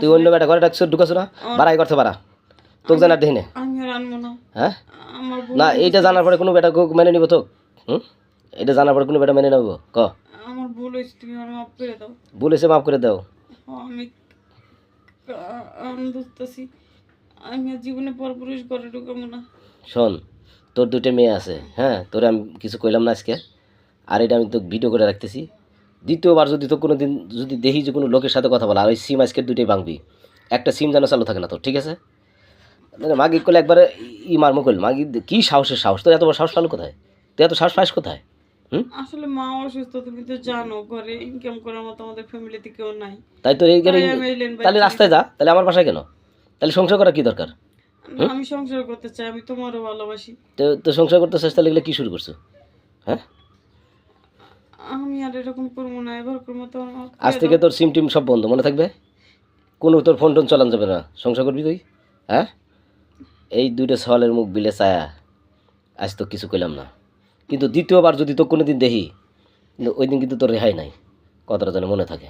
তুই অন্য বেটা ঘরে ডাকছ ঢুকাছো না বাড়াই করতে পারা তোকে জানার দেখি না। হ্যাঁ? না এইটা জানার পরে কোনো বেটা মেনে নিব তো। হুম? এটা জানার পরে কোনো বেটা মেনে নেব ক? আমার ভুল হয়েছে তুমি আমার মাফ করে দাও। বলেছে মাফ করে দাও। আমি আমি বুঝতেছি। আমি জীবনে পরপুরুষ করে ঢুকাবো না। শোন তোর দুটো মেয়ে আছে হ্যাঁ? তোরে আমি কিছু কইলাম না আজকে। আর এটা আমি তো ভিডিও করে রাখতেছি। দ্বিতীয়বার যদি তো কোনো দিন যদি দেখি যে কোনো লোকের সাথে কথা বলা আর ওই সিম আজকে দুটোই ভাঙবি একটা সিম যেন চালু থাকে না তো ঠিক আছে? মানে মাগি করলে একবারে ই মারমো করল মাগি কী সাহসের সাহস? তোর এত বড় সাহস পালো কোথায়? তুই এত সাহস পাস কোথায়? আসলে মা অসুস্থ তুমি তো জানো ঘরে ইনকাম করার মতো আমাদের ফ্যামিলিতে কেউ নাই। তাই তোর এই তাহলে রাস্তায় যা তাহলে আমার বাসায় কেন? তাহলে সংসার করা কি দরকার? আমি সংসার করতে চাই আমি তোমারও ভালোবাসি। তো তো সংসার করতে চেষ্টা লাগলে কী শুরু করছ? হ্যাঁ? আমি আর এরকম করব না এবার করব তো আজ থেকে তোর সিম টিম সব বন্ধ মনে থাকবে? কোনো তোর ফোন টোন চালান যাবে না। সংসার করবি তুই? হ্যাঁ? এই দুইটা সওয়ালের মুখ বিলে ছায়া। আজ তো কিছু কইলাম না। কিন্তু দ্বিতীয়বার যদি তো কোনো দিন দেখি কিন্তু ওই দিন কিন্তু তোর রেহাই নাই। কথাটা যেন মনে থাকে।